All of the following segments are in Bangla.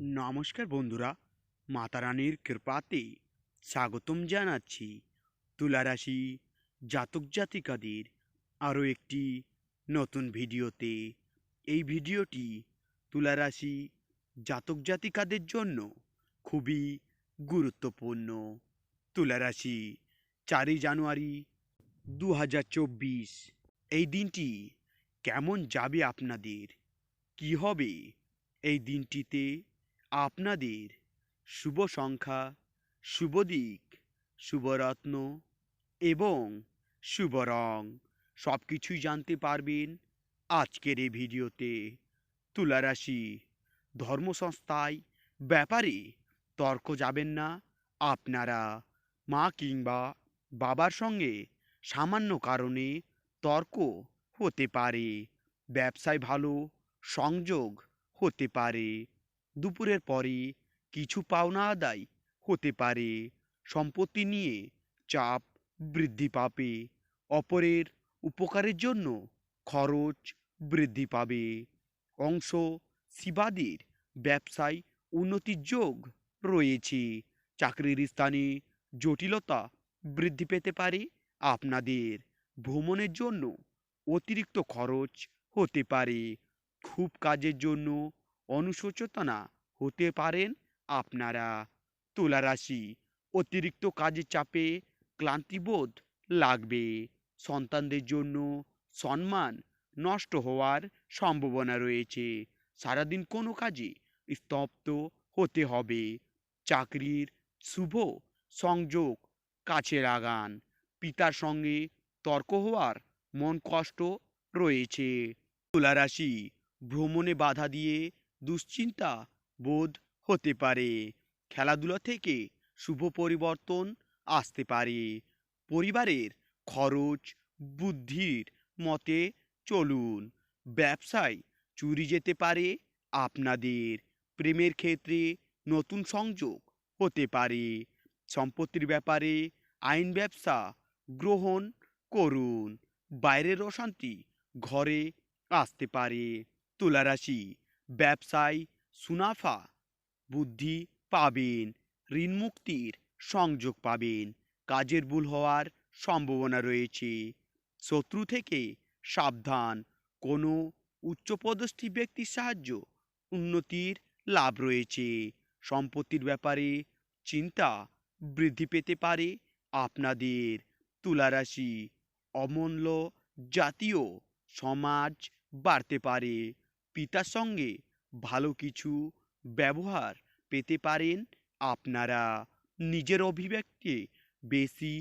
নমস্কার বন্ধুরা মাতারানীর কৃপাতে স্বাগতম জানাচ্ছি তুলারাশি জাতক জাতিকাদের আরও একটি নতুন ভিডিওতে। এই ভিডিওটি তুলারাশি জাতক জাতিকাদের জন্য খুবই গুরুত্বপূর্ণ। তুলারাশি চারই জানুয়ারি দু হাজার চব্বিশ, এই দিনটি কেমন যাবে আপনাদের? কি হবে? এই দিনটিতে আপনাদের শুভ সংখ্যা, শুভ দিক শুভরত্ন এবং শুভ রং। সব কিছুই জানতে পারবেন আজকের এই ভিডিওতে। তুলারাশি ধর্মসংস্থায় ব্যাপারে তর্ক যাবেন না আপনারা। মা কিংবা বাবার সঙ্গে সামান্য কারণে তর্ক হতে পারে। ব্যবসায় ভালো সংযোগ হতে পারে। দুপুরের পরে কিছু পাওনা আদায় হতে পারে। সম্পত্তি নিয়ে চাপ বৃদ্ধি পাবে। অপরের উপকারের জন্য খরচ বৃদ্ধি পাবে। অংশ শিবাদের ব্যবসায় উন্নতির যোগ রয়েছে। চাকরির স্থানে জটিলতা বৃদ্ধি পেতে পারে। আপনাদের ভ্রমণের জন্য অতিরিক্ত খরচ হতে পারে। খুব কাজের জন্য অনুশোচনা হতে পারেন আপনারা। তুলা রাশি অতিরিক্ত কাজের চাপে ক্লান্তিবোধ লাগবে। সন্তানদের জন্য সম্মান নষ্ট হওয়ার সম্ভাবনা রয়েছে। সারাদিন কোনো কাজে স্তব্ধ হতে হবে। চাকরির শুভ সংযোগ কাছে লাগান। পিতার সঙ্গে তর্ক হওয়ার মন কষ্ট রয়েছে। তুলারাশি, ভ্রমণে বাধা দিয়ে দুশ্চিন্তা বোধ হতে পারে। খেলাধুলা থেকে শুভ পরিবর্তন আসতে পারে। পরিবারের খরচ বুদ্ধির মতে চলুন। ব্যবসায় চুরি যেতে পারে আপনাদের। প্রেমের ক্ষেত্রে নতুন সংযোগ হতে পারে। সম্পত্তির ব্যাপারে আইন ব্যবসা গ্রহণ করুন। বাইরের অশান্তি ঘরে আসতে পারে। তুলারাশি ব্যবসায় সুনাফা বুদ্ধি পাবেন ঋণ মুক্তির সংযোগ পাবেন, কাজের ভুল হওয়ার সম্ভাবনা রয়েছে। শত্রু থেকে সাবধান, কোনো উচ্চপদস্থী ব্যক্তির সাহায্য উন্নতির লাভ রয়েছে। সম্পত্তির ব্যাপারে চিন্তা বৃদ্ধি পেতে পারে আপনাদের। তুলারাশি, অমূল্য জাতীয় সমাজ বাড়তে পারে। পিতার সঙ্গে ভালো কিছু ব্যবহার পেতে পারেন আপনারা। নিজের অভিব্যক্তি বেশি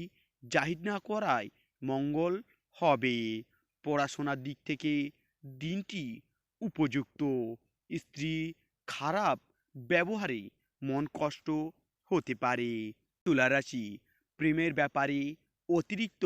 জাহির না করায় মঙ্গল হবে। পড়াশোনার দিক থেকে দিনটি উপযুক্ত। স্ত্রী খারাপ ব্যবহারে মন কষ্ট হতে পারে। তুলারাশি, প্রেমের ব্যাপারে অতিরিক্ত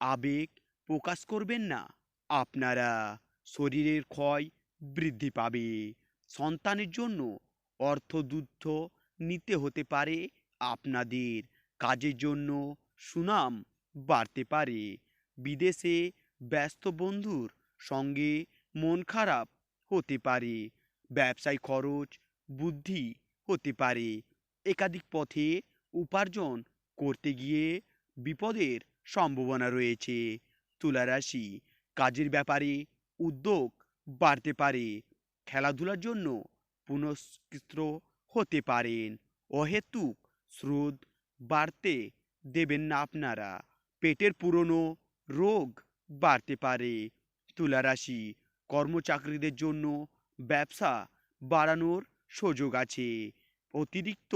আবেগ প্রকাশ করবেন না। আপনারা শরীরের ক্ষয় বৃদ্ধি পাবে। সন্তানের জন্য অর্থ অর্থদুদ্ধ নিতে হতে পারে। আপনাদের কাজের জন্য সুনাম বাড়তে পারে। বিদেশে ব্যস্ত বন্ধুর সঙ্গে মন খারাপ হতে পারে। ব্যবসায় খরচ বুদ্ধি হতে পারে। একাধিক পথে উপার্জন করতে গিয়ে বিপদের সম্ভাবনা রয়েছে। তুলারাশি, কাজের ব্যাপারে উদ্যোগ বাড়তে পারে। খেলাধুলার জন্য পুনঃস্কৃত হতে পারেন। অহেতুক স্রোত বাড়তে দেবেন না আপনারা। পেটের পুরনো রোগ বাড়তে পারে। তুলারাশি কর্মচাকরীদের জন্য ব্যবসা বাড়ানোর সুযোগ আছে। অতিরিক্ত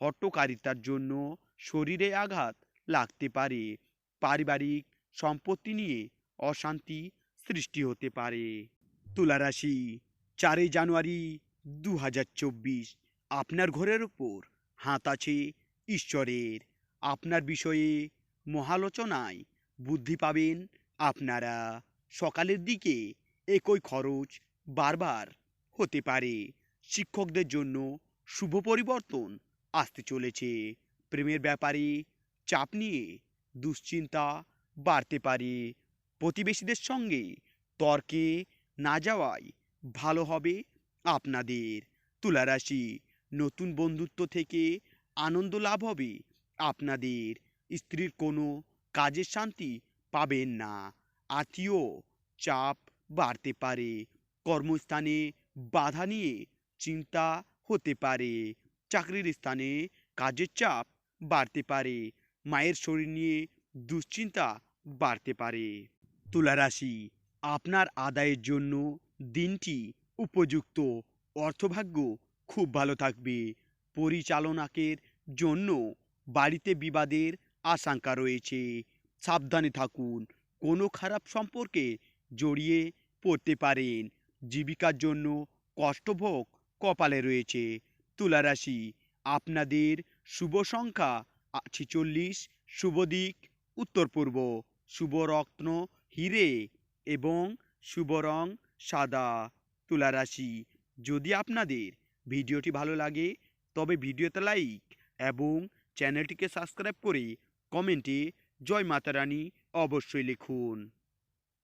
হট্টকারিতার জন্য শরীরে আঘাত লাগতে পারে। পারিবারিক সম্পত্তি নিয়ে অশান্তি সৃষ্টি হতে পারে। তুলারাশি, চারই জানুয়ারি দু হাজার চব্বিশ। আপনার ঘরের ওপর হাত আছে ঈশ্বরের। আপনার বিষয়ে মহালোচনায় বুদ্ধি পাবেন আপনারা। সকালের দিকে একই খরচ বারবার হতে পারে। শিক্ষকদের জন্য শুভ পরিবর্তন আসতে চলেছে। প্রেমের ব্যাপারে চাপ নিয়ে দুশ্চিন্তা বাড়তে পারে। প্রতিবেশীদের সঙ্গে তর্কে না যাওয়াই ভালো হবে আপনাদের। তুলারাশি, নতুন বন্ধুত্ব থেকে আনন্দ লাভ হবে আপনাদের। স্ত্রীর কোনো কাজের শান্তি পাবেন না। আত্মীয় চাপ বাড়তে পারে। কর্মস্থানে বাধা নিয়ে চিন্তা হতে পারে। চাকরির স্থানে কাজের চাপ বাড়তে পারে। মায়ের শরীর নিয়ে দুশ্চিন্তা বাড়তে পারে। তুলা রাশি আপনার আদায়ের জন্য দিনটি উপযুক্ত অর্থভাগ্য খুব ভালো থাকবে। পরিচালনাকের জন্য বাড়িতে বিবাদের আশঙ্কা রয়েছে। সাবধানে থাকুন, কোনো খারাপ সম্পর্কে জড়িয়ে পড়তে পারেন। জীবিকার জন্য কষ্টভোগ কপালে রয়েছে। তুলা রাশি আপনাদের শুভ সংখ্যা ছেচল্লিশ, শুভ দিক, উত্তর পূর্ব। শুভ রত্ন, হিরে এবং শুভ রং সাদা তুলারাশি। যদি আপনাদের ভিডিওটি ভালো লাগে, তবে ভিডিওতে লাইক এবং চ্যানেলটিকে সাবস্ক্রাইব করে কমেন্টে জয় মাতারানী অবশ্যই লিখুন।